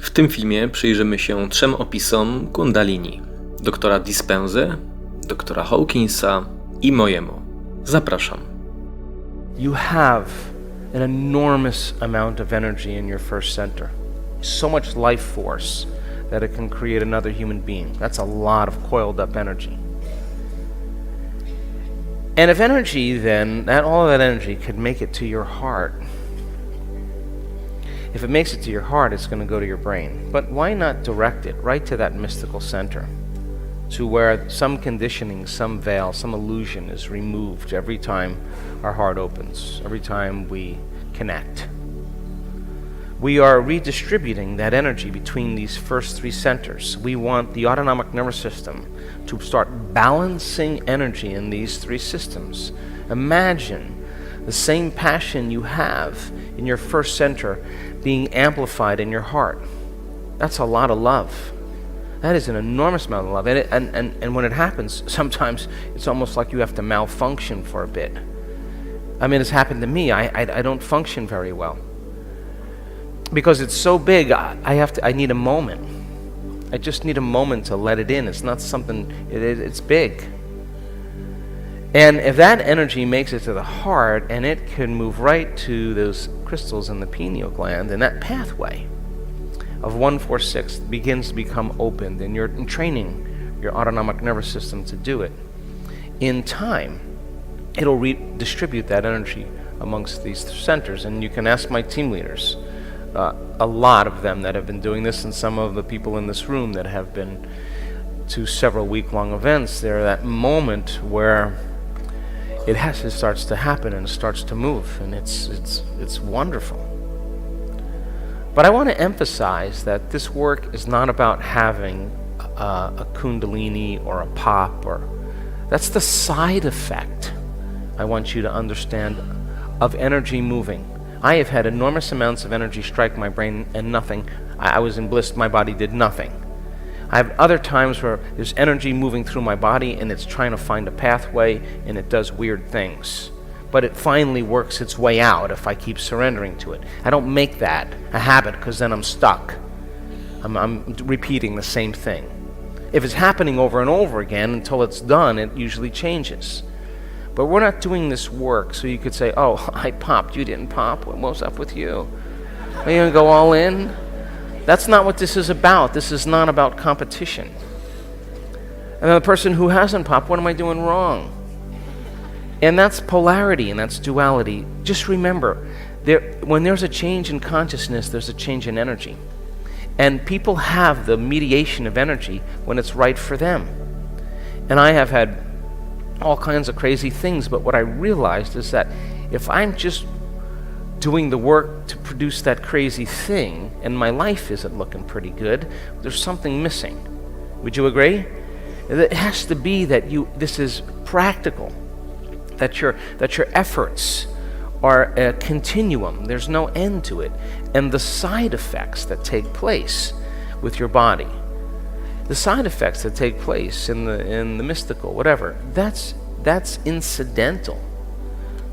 W tym filmie przyjrzymy się trzem opisom Kundalini. Doktora Dispenzy, doktora Hawkinsa i mojemu. Zapraszam. you have an enormous amount of energy in your first center. So much life force that it can create another human being. That's a lot of coiled up energy. And if energy, then, that all that energy could make it to your heart. If it makes it to your heart, it's going to go to your brain. But why not direct it right to that mystical center? to where some conditioning, some veil, some illusion is removed every time our heart opens, every time we connect. We are redistributing that energy between these first three centers. We want the autonomic nervous system to start balancing energy in these three systems. Imagine the same passion you have in your first center being amplified in your heart. That's a lot of love. That is an enormous amount of love. And, it, and, and, and when it happens, sometimes it's almost like you have to malfunction for a bit. I mean, it's happened to me. I, I, I don't function very well. Because it's so big, I, I, have to, I need a moment. I just need a moment to let it in. It's not something, it, it, it's big. And if that energy makes it to the heart and it can move right to those crystals in the pineal gland and that pathway, of 146 begins to become opened and you're training your autonomic nervous system to do it. In time, it'll redistribute that energy amongst these centers. And you can ask my team leaders, uh, a lot of them that have been doing this, and some of the people in this room that have been to several week long events. There, that moment where it has it starts to happen and it starts to move, and it's it's it's wonderful. But I want to emphasize that this work is not about having uh, a kundalini or a pop or that's the side effect I want you to understand of energy moving. I have had enormous amounts of energy strike my brain and nothing. I, I was in bliss, my body did nothing. I have other times where there's energy moving through my body and it's trying to find a pathway and it does weird things but it finally works its way out if I keep surrendering to it. I don't make that a habit because then I'm stuck. I'm, I'm, repeating the same thing. If it's happening over and over again until it's done, it usually changes. But we're not doing this work so you could say, oh, I popped, you didn't pop. What was up with you? Are you going to go all in? That's not what this is about. This is not about competition. And then the person who hasn't popped, what am I doing wrong? And that's polarity and that's duality. Just remember, there, when there's a change in consciousness, there's a change in energy. And people have the mediation of energy when it's right for them. And I have had all kinds of crazy things, but what I realized is that if I'm just doing the work to produce that crazy thing and my life isn't looking pretty good, there's something missing. Would you agree? It has to be that you this is practical that your, that your efforts are a continuum, there's no end to it, and the side effects that take place with your body. The side effects that take place in the, in the mystical, whatever, that's, that's incidental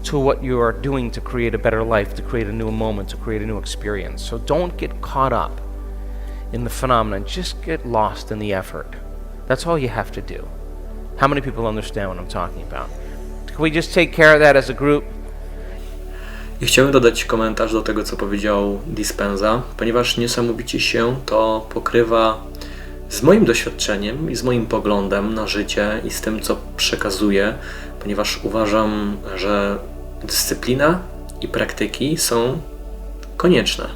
to what you are doing to create a better life, to create a new moment, to create a new experience. So don't get caught up in the phenomenon. Just get lost in the effort. That's all you have to do. How many people understand what I'm talking about? Can we just take care of that as a group? I chciałem dodać komentarz do tego, co powiedział Dispenza, ponieważ niesamowicie się to pokrywa z moim doświadczeniem i z moim poglądem na życie i z tym, co przekazuję, ponieważ uważam, że dyscyplina i praktyki są konieczne.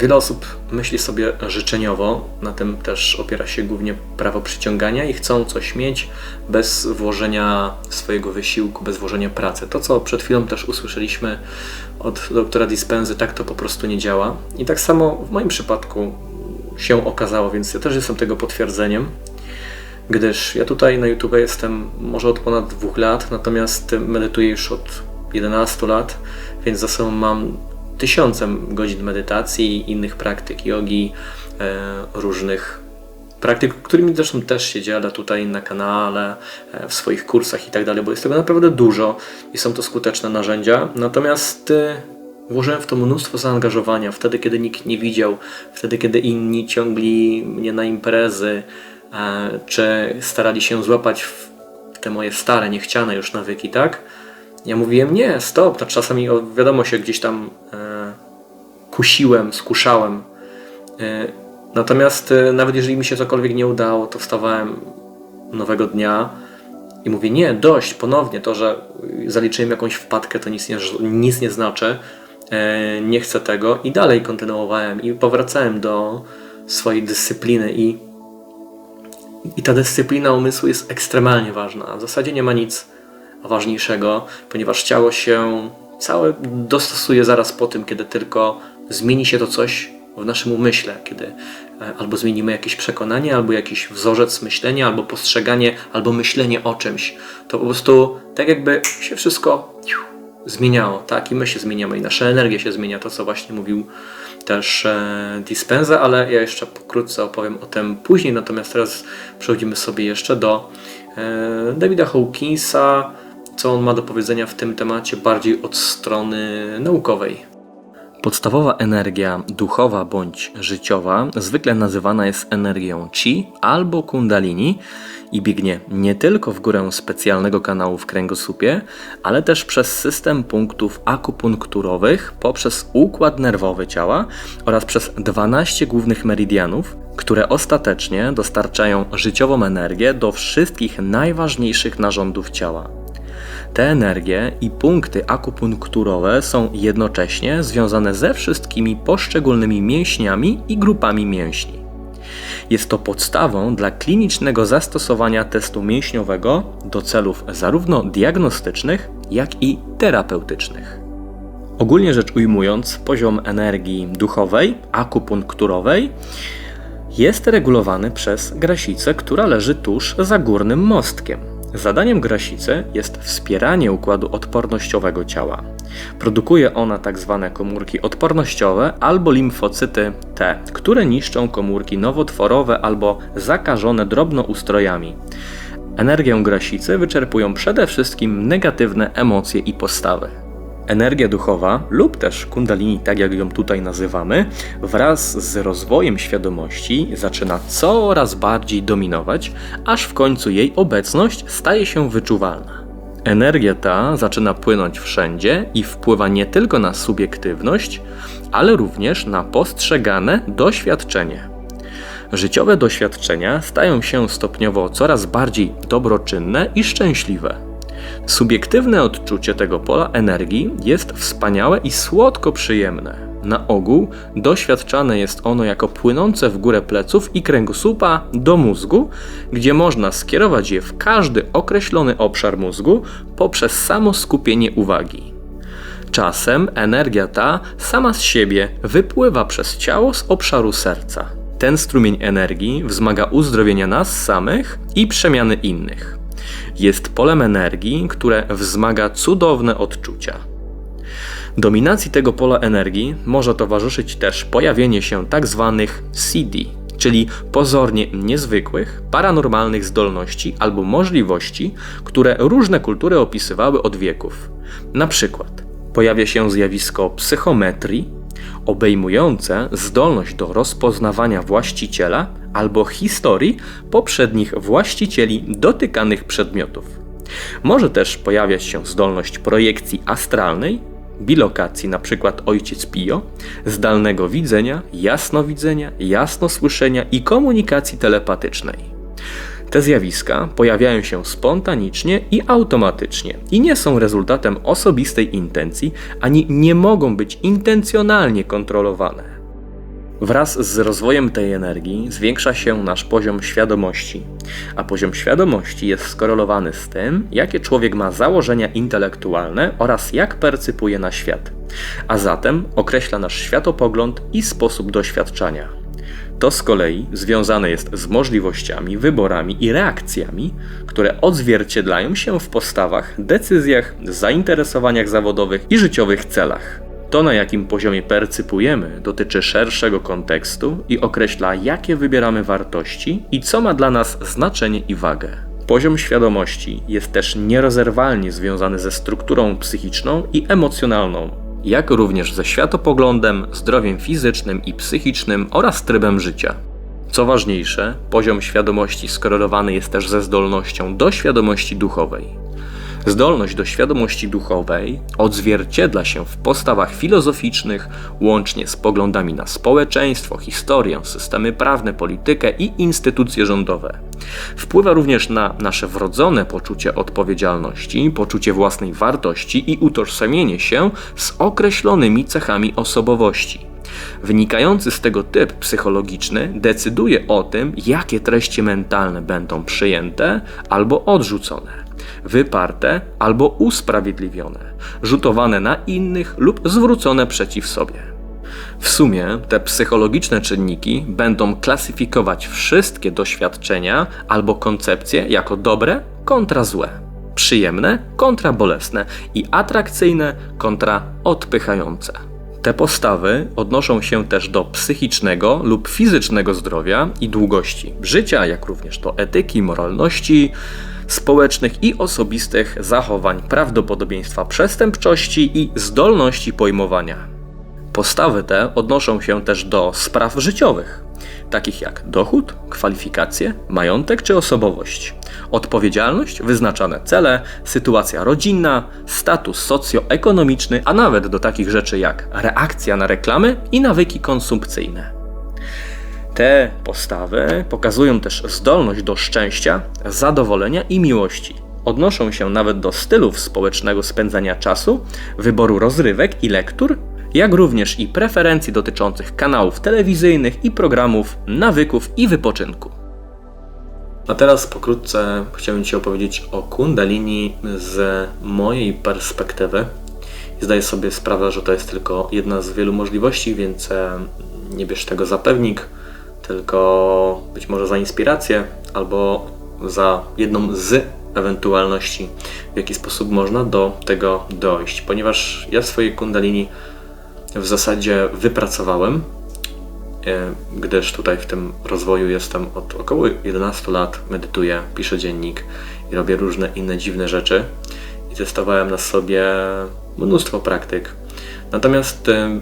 Wiele osób myśli sobie życzeniowo, na tym też opiera się głównie prawo przyciągania i chcą coś mieć bez włożenia swojego wysiłku, bez włożenia pracy. To, co przed chwilą też usłyszeliśmy od doktora Dispenzy, tak to po prostu nie działa. I tak samo w moim przypadku się okazało, więc ja też jestem tego potwierdzeniem, gdyż ja tutaj na YouTube jestem może od ponad dwóch lat, natomiast medytuję już od 11 lat, więc za sobą mam tysiącem godzin medytacji innych praktyk jogi, e, różnych praktyk, którymi zresztą też się dzielę tutaj na kanale, e, w swoich kursach i tak dalej, bo jest tego naprawdę dużo i są to skuteczne narzędzia. Natomiast Włożyłem w to mnóstwo zaangażowania, wtedy kiedy nikt nie widział, wtedy kiedy inni ciągli mnie na imprezy, e, czy starali się złapać w te moje stare, niechciane już nawyki, tak? Ja mówiłem, nie, stop, to czasami wiadomo się gdzieś tam e, kusiłem, skuszałem. E, natomiast e, nawet jeżeli mi się cokolwiek nie udało, to wstawałem nowego dnia i mówię, nie, dość, ponownie, to, że zaliczyłem jakąś wpadkę, to nic nie, nic nie znaczy, nie chcę tego i dalej kontynuowałem i powracałem do swojej dyscypliny i, i ta dyscyplina umysłu jest ekstremalnie ważna. W zasadzie nie ma nic ważniejszego, ponieważ ciało się całe dostosuje zaraz po tym, kiedy tylko zmieni się to coś w naszym umyśle, kiedy e, albo zmienimy jakieś przekonanie, albo jakiś wzorzec myślenia, albo postrzeganie, albo myślenie o czymś. To po prostu tak jakby się wszystko zmieniało, tak? I my się zmieniamy, i nasza energia się zmienia, to co właśnie mówił też e, Dispenza, ale ja jeszcze pokrótce opowiem o tym później, natomiast teraz przechodzimy sobie jeszcze do e, Davida Hawkinsa, co on ma do powiedzenia w tym temacie bardziej od strony naukowej. Podstawowa energia duchowa bądź życiowa zwykle nazywana jest energią chi albo kundalini i biegnie nie tylko w górę specjalnego kanału w kręgosłupie, ale też przez system punktów akupunkturowych, poprzez układ nerwowy ciała oraz przez 12 głównych meridianów, które ostatecznie dostarczają życiową energię do wszystkich najważniejszych narządów ciała. Te energie i punkty akupunkturowe są jednocześnie związane ze wszystkimi poszczególnymi mięśniami i grupami mięśni. Jest to podstawą dla klinicznego zastosowania testu mięśniowego do celów zarówno diagnostycznych, jak i terapeutycznych. Ogólnie rzecz ujmując, poziom energii duchowej, akupunkturowej jest regulowany przez grasicę, która leży tuż za górnym mostkiem. Zadaniem grasicy jest wspieranie układu odpornościowego ciała. Produkuje ona tzw. Tak komórki odpornościowe albo limfocyty T, które niszczą komórki nowotworowe albo zakażone drobnoustrojami. Energię grasicy wyczerpują przede wszystkim negatywne emocje i postawy. Energia duchowa, lub też kundalini, tak jak ją tutaj nazywamy, wraz z rozwojem świadomości zaczyna coraz bardziej dominować, aż w końcu jej obecność staje się wyczuwalna. Energia ta zaczyna płynąć wszędzie i wpływa nie tylko na subiektywność, ale również na postrzegane doświadczenie. Życiowe doświadczenia stają się stopniowo coraz bardziej dobroczynne i szczęśliwe. Subiektywne odczucie tego pola energii jest wspaniałe i słodko przyjemne. Na ogół doświadczane jest ono jako płynące w górę pleców i kręgosłupa do mózgu, gdzie można skierować je w każdy określony obszar mózgu poprzez samo skupienie uwagi. Czasem energia ta sama z siebie wypływa przez ciało z obszaru serca. Ten strumień energii wzmaga uzdrowienia nas samych i przemiany innych jest polem energii, które wzmaga cudowne odczucia. Dominacji tego pola energii może towarzyszyć też pojawienie się tzw. Tak CD, czyli pozornie niezwykłych, paranormalnych zdolności albo możliwości, które różne kultury opisywały od wieków. Na przykład pojawia się zjawisko psychometrii, obejmujące zdolność do rozpoznawania właściciela albo historii poprzednich właścicieli dotykanych przedmiotów. Może też pojawiać się zdolność projekcji astralnej, bilokacji, np. ojciec Pio, zdalnego widzenia, jasnowidzenia, jasnosłyszenia i komunikacji telepatycznej. Te zjawiska pojawiają się spontanicznie i automatycznie i nie są rezultatem osobistej intencji, ani nie mogą być intencjonalnie kontrolowane. Wraz z rozwojem tej energii zwiększa się nasz poziom świadomości, a poziom świadomości jest skorelowany z tym, jakie człowiek ma założenia intelektualne oraz jak percypuje na świat, a zatem określa nasz światopogląd i sposób doświadczania. To z kolei związane jest z możliwościami, wyborami i reakcjami, które odzwierciedlają się w postawach, decyzjach, zainteresowaniach zawodowych i życiowych celach. To, na jakim poziomie percypujemy, dotyczy szerszego kontekstu i określa, jakie wybieramy wartości i co ma dla nas znaczenie i wagę. Poziom świadomości jest też nierozerwalnie związany ze strukturą psychiczną i emocjonalną jak również ze światopoglądem, zdrowiem fizycznym i psychicznym oraz trybem życia. Co ważniejsze, poziom świadomości skorelowany jest też ze zdolnością do świadomości duchowej. Zdolność do świadomości duchowej odzwierciedla się w postawach filozoficznych, łącznie z poglądami na społeczeństwo, historię, systemy prawne, politykę i instytucje rządowe. Wpływa również na nasze wrodzone poczucie odpowiedzialności, poczucie własnej wartości i utożsamienie się z określonymi cechami osobowości. Wynikający z tego typ psychologiczny decyduje o tym, jakie treści mentalne będą przyjęte albo odrzucone wyparte albo usprawiedliwione, rzutowane na innych lub zwrócone przeciw sobie. W sumie te psychologiczne czynniki będą klasyfikować wszystkie doświadczenia albo koncepcje jako dobre kontra złe, przyjemne kontra bolesne i atrakcyjne kontra odpychające. Te postawy odnoszą się też do psychicznego lub fizycznego zdrowia i długości życia, jak również do etyki, moralności, społecznych i osobistych zachowań, prawdopodobieństwa przestępczości i zdolności pojmowania. Postawy te odnoszą się też do spraw życiowych, takich jak dochód, kwalifikacje, majątek czy osobowość, odpowiedzialność, wyznaczane cele, sytuacja rodzinna, status socjoekonomiczny, a nawet do takich rzeczy jak reakcja na reklamy i nawyki konsumpcyjne. Te postawy pokazują też zdolność do szczęścia, zadowolenia i miłości. Odnoszą się nawet do stylów społecznego spędzania czasu, wyboru rozrywek i lektur, jak również i preferencji dotyczących kanałów telewizyjnych i programów, nawyków i wypoczynku. A teraz pokrótce chciałbym Ci opowiedzieć o Kundalini z mojej perspektywy. Zdaję sobie sprawę, że to jest tylko jedna z wielu możliwości, więc nie bierz tego za pewnik tylko być może za inspirację albo za jedną z ewentualności, w jaki sposób można do tego dojść. Ponieważ ja swoje kundalini w zasadzie wypracowałem, e, gdyż tutaj w tym rozwoju jestem od około 11 lat, medytuję, piszę dziennik i robię różne inne dziwne rzeczy i testowałem na sobie mnóstwo praktyk. Natomiast e,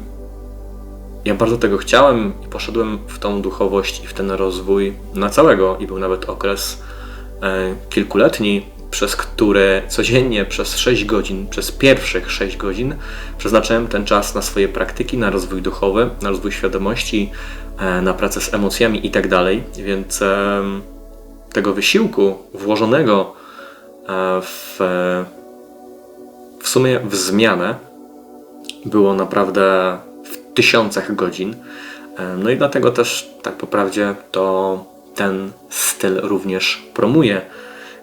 ja bardzo tego chciałem i poszedłem w tą duchowość i w ten rozwój na całego i był nawet okres e, kilkuletni, przez który codziennie przez 6 godzin, przez pierwszych 6 godzin przeznaczałem ten czas na swoje praktyki, na rozwój duchowy, na rozwój świadomości, e, na pracę z emocjami i tak. Więc tego wysiłku włożonego e, w, w sumie w zmianę było naprawdę tysiącach godzin. No i dlatego też, tak po prawdzie, to ten styl również promuje,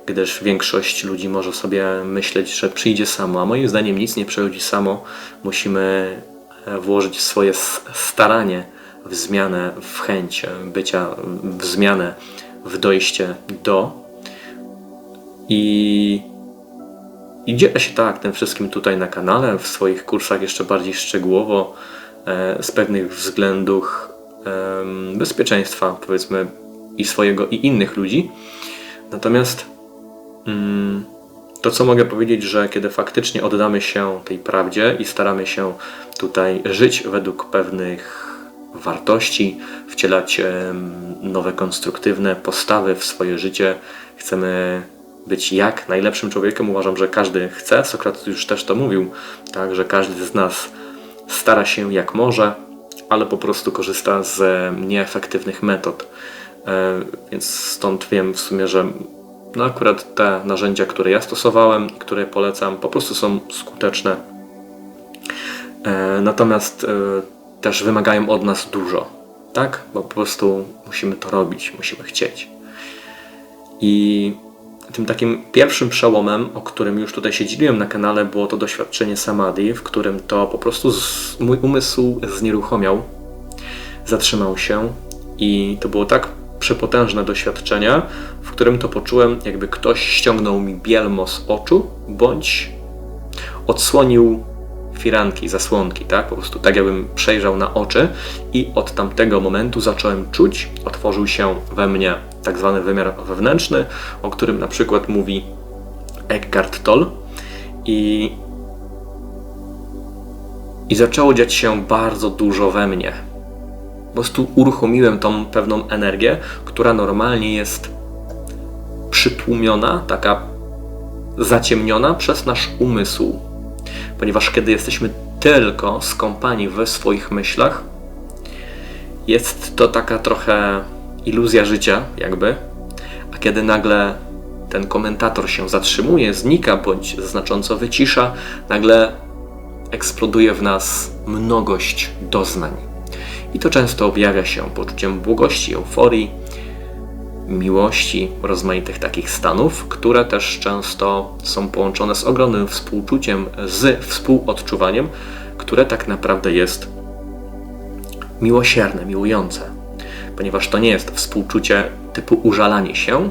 gdyż większość ludzi może sobie myśleć, że przyjdzie samo, a moim zdaniem nic nie przychodzi samo. Musimy e, włożyć swoje staranie w zmianę, w chęć bycia, w zmianę, w dojście do. I, I dzielę się tak tym wszystkim tutaj na kanale, w swoich kursach jeszcze bardziej szczegółowo. E, z pewnych względów bezpieczeństwa, powiedzmy, i swojego, i innych ludzi. Natomiast mm, to, co mogę powiedzieć, że kiedy faktycznie oddamy się tej prawdzie i staramy się tutaj żyć według pewnych wartości, wcielać nowe konstruktywne postawy w swoje życie, chcemy być jak najlepszym człowiekiem. Uważam, że każdy chce. Sokrates już też to mówił, tak, że każdy z nas stara się jak może, ale po prostu korzysta z nieefektywnych metod. E, więc stąd wiem w sumie, że no akurat te narzędzia, które ja stosowałem i które polecam, po prostu są skuteczne. E, natomiast e, też wymagają od nas dużo, tak? Bo po prostu musimy to robić, musimy chcieć. I tym takim pierwszym przełomem, o którym już tutaj się dzieliłem na kanale, było to doświadczenie samadhi, w którym to po prostu z, mój umysł znieruchomiał, zatrzymał się i to było tak przepotężne doświadczenie, w którym to poczułem, jakby ktoś ściągnął mi bielmo z oczu, bądź odsłonił firanki, zasłonki, tak? Po prostu tak jakbym przejrzał na oczy i od tamtego momentu zacząłem czuć, otworzył się we mnie tak zwany wymiar wewnętrzny, o którym na przykład mówi Eckhart Tolle i I zaczęło dziać się bardzo dużo we mnie. Po prostu uruchomiłem tą pewną energię, która normalnie jest przytłumiona, taka zaciemniona przez nasz umysł. Ponieważ kiedy jesteśmy tylko skąpani we swoich myślach, jest to taka trochę iluzja życia, jakby. A kiedy nagle ten komentator się zatrzymuje, znika bądź znacząco wycisza, nagle eksploduje w nas mnogość doznań. I to często objawia się poczuciem błogości, euforii, miłości, rozmaitych takich stanów, które też często są połączone z ogromnym współczuciem, z współodczuwaniem, które tak naprawdę jest miłosierne, miłujące. Ponieważ to nie jest współczucie typu użalanie się,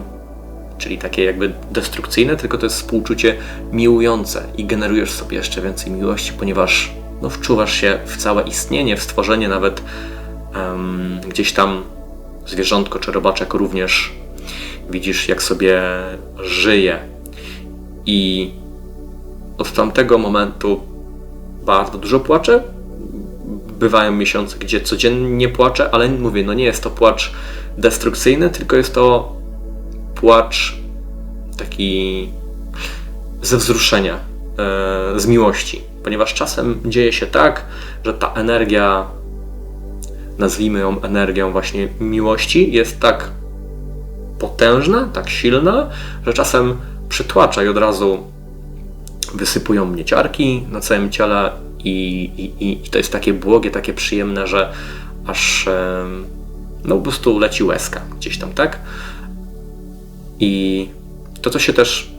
czyli takie jakby destrukcyjne, tylko to jest współczucie miłujące i generujesz sobie jeszcze więcej miłości, ponieważ no, wczuwasz się w całe istnienie, w stworzenie nawet em, gdzieś tam zwierzątko czy robaczek również widzisz, jak sobie żyje. I od tamtego momentu bardzo dużo płaczę. Bywają miesiące, gdzie codziennie płaczę, ale mówię, no nie jest to płacz destrukcyjny, tylko jest to płacz taki ze wzruszenia, e, z miłości. Ponieważ czasem dzieje się tak, że ta energia nazwijmy ją energią właśnie miłości, jest tak potężna, tak silna, że czasem przytłacza i od razu wysypują mnie ciarki na całym ciele i, i, i to jest takie błogie, takie przyjemne, że aż no po prostu leci łezka gdzieś tam, tak? I to, co się też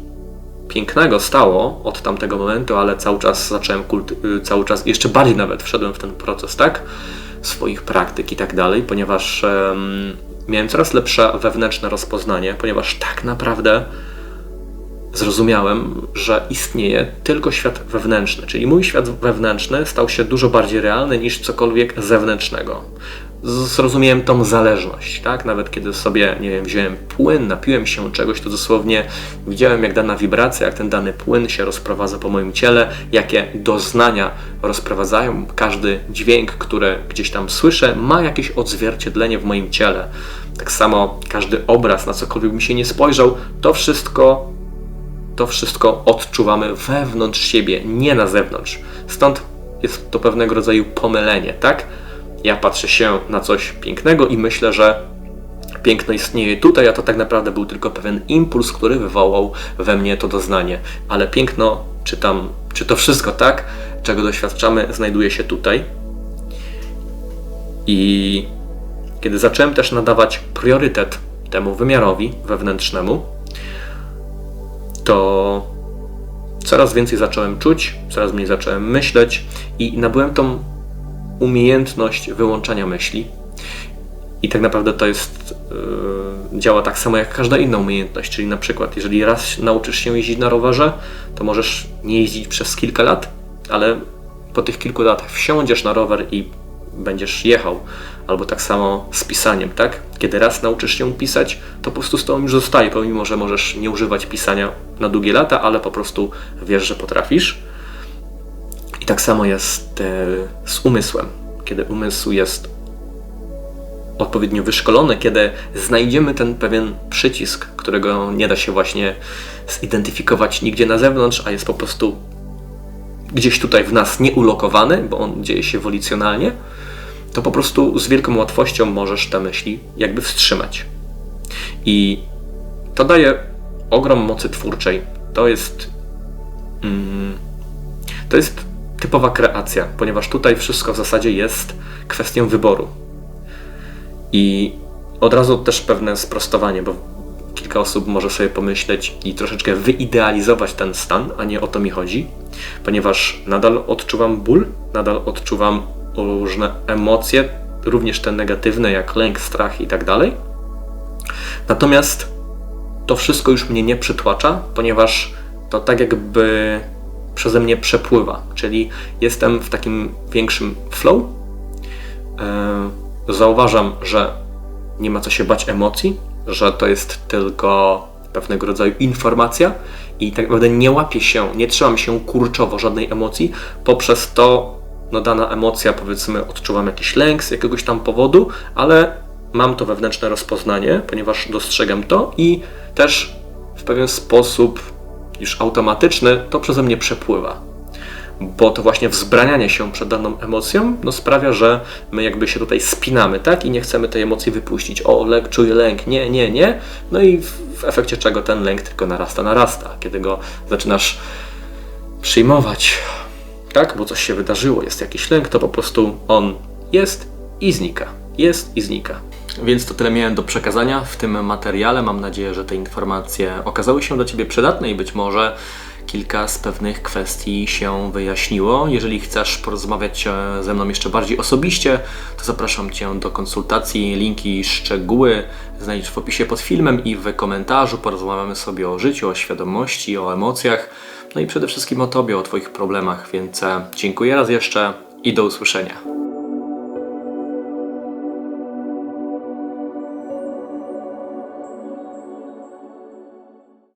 pięknego stało od tamtego momentu, ale cały czas zacząłem kult, cały czas, jeszcze bardziej nawet wszedłem w ten proces, tak? swoich praktyk i tak dalej, ponieważ um, miałem coraz lepsze wewnętrzne rozpoznanie, ponieważ tak naprawdę zrozumiałem, że istnieje tylko świat wewnętrzny, czyli mój świat wewnętrzny stał się dużo bardziej realny niż cokolwiek zewnętrznego zrozumiałem tą zależność, tak? Nawet kiedy sobie, nie wiem, wziąłem płyn, napiłem się czegoś, to dosłownie widziałem, jak dana wibracja, jak ten dany płyn się rozprowadza po moim ciele, jakie doznania rozprowadzają. Każdy dźwięk, który gdzieś tam słyszę, ma jakieś odzwierciedlenie w moim ciele. Tak samo każdy obraz, na cokolwiek bym się nie spojrzał, to wszystko, to wszystko odczuwamy wewnątrz siebie, nie na zewnątrz. Stąd jest to pewnego rodzaju pomylenie, tak? ja patrzę się na coś pięknego i myślę, że piękno istnieje tutaj, a to tak naprawdę był tylko pewien impuls, który wywołał we mnie to doznanie. Ale piękno, czy tam, czy to wszystko tak, czego doświadczamy, znajduje się tutaj. I kiedy zacząłem też nadawać priorytet temu wymiarowi wewnętrznemu, to coraz więcej zacząłem czuć, coraz mniej zacząłem myśleć i nabyłem tą umiejętność wyłączania myśli. I tak naprawdę to jest, yy, działa tak samo jak każda inna umiejętność, czyli na przykład, jeżeli raz nauczysz się jeździć na rowerze, to możesz nie jeździć przez kilka lat, ale po tych kilku latach wsiądziesz na rower i będziesz jechał. Albo tak samo z pisaniem, tak? Kiedy raz nauczysz się pisać, to po prostu z tobą już zostaje, pomimo że możesz nie używać pisania na długie lata, ale po prostu wiesz, że potrafisz. I tak samo jest e, z umysłem. Kiedy umysł jest odpowiednio wyszkolony, kiedy znajdziemy ten pewien przycisk, którego nie da się właśnie zidentyfikować nigdzie na zewnątrz, a jest po prostu gdzieś tutaj w nas nieulokowany, bo on dzieje się wolicjonalnie, to po prostu z wielką łatwością możesz te myśli jakby wstrzymać. I to daje ogrom mocy twórczej. To jest. Mm, to jest typowa kreacja, ponieważ tutaj wszystko w zasadzie jest kwestią wyboru. I od razu też pewne sprostowanie, bo kilka osób może sobie pomyśleć i troszeczkę wyidealizować ten stan, a nie o to mi chodzi, ponieważ nadal odczuwam ból, nadal odczuwam różne emocje, również te negatywne, jak lęk, strach i tak dalej. Natomiast to wszystko już mnie nie przytłacza, ponieważ to tak jakby przeze mnie przepływa, czyli jestem w takim większym flow. E, zauważam, że nie ma co się bać emocji, że to jest tylko pewnego rodzaju informacja i tak naprawdę nie łapię się, nie trzymam się kurczowo żadnej emocji, poprzez to no dana emocja, powiedzmy, odczuwam jakiś lęk z jakiegoś tam powodu, ale mam to wewnętrzne rozpoznanie, ponieważ dostrzegam to i też w pewien sposób już automatyczny to przeze mnie przepływa. Bo to właśnie wzbranianie się przed daną emocją no sprawia, że my jakby się tutaj spinamy, tak? I nie chcemy tej emocji wypuścić. O, lęk, czuję lęk, nie, nie, nie. No i w, w efekcie czego ten lęk tylko narasta, narasta. Kiedy go zaczynasz przyjmować, tak? Bo coś się wydarzyło, jest jakiś lęk, to po prostu on jest i znika. Jest i znika. Więc to tyle miałem do przekazania w tym materiale. Mam nadzieję, że te informacje okazały się dla Ciebie przydatne i być może kilka z pewnych kwestii się wyjaśniło. Jeżeli chcesz porozmawiać e, ze mną jeszcze bardziej osobiście, to zapraszam Cię do konsultacji. Linki i szczegóły znajdziesz w opisie pod filmem i w komentarzu. Porozmawiamy sobie o życiu, o świadomości, o emocjach, no i przede wszystkim o Tobie, o Twoich problemach. Więc e, dziękuję raz jeszcze i do usłyszenia.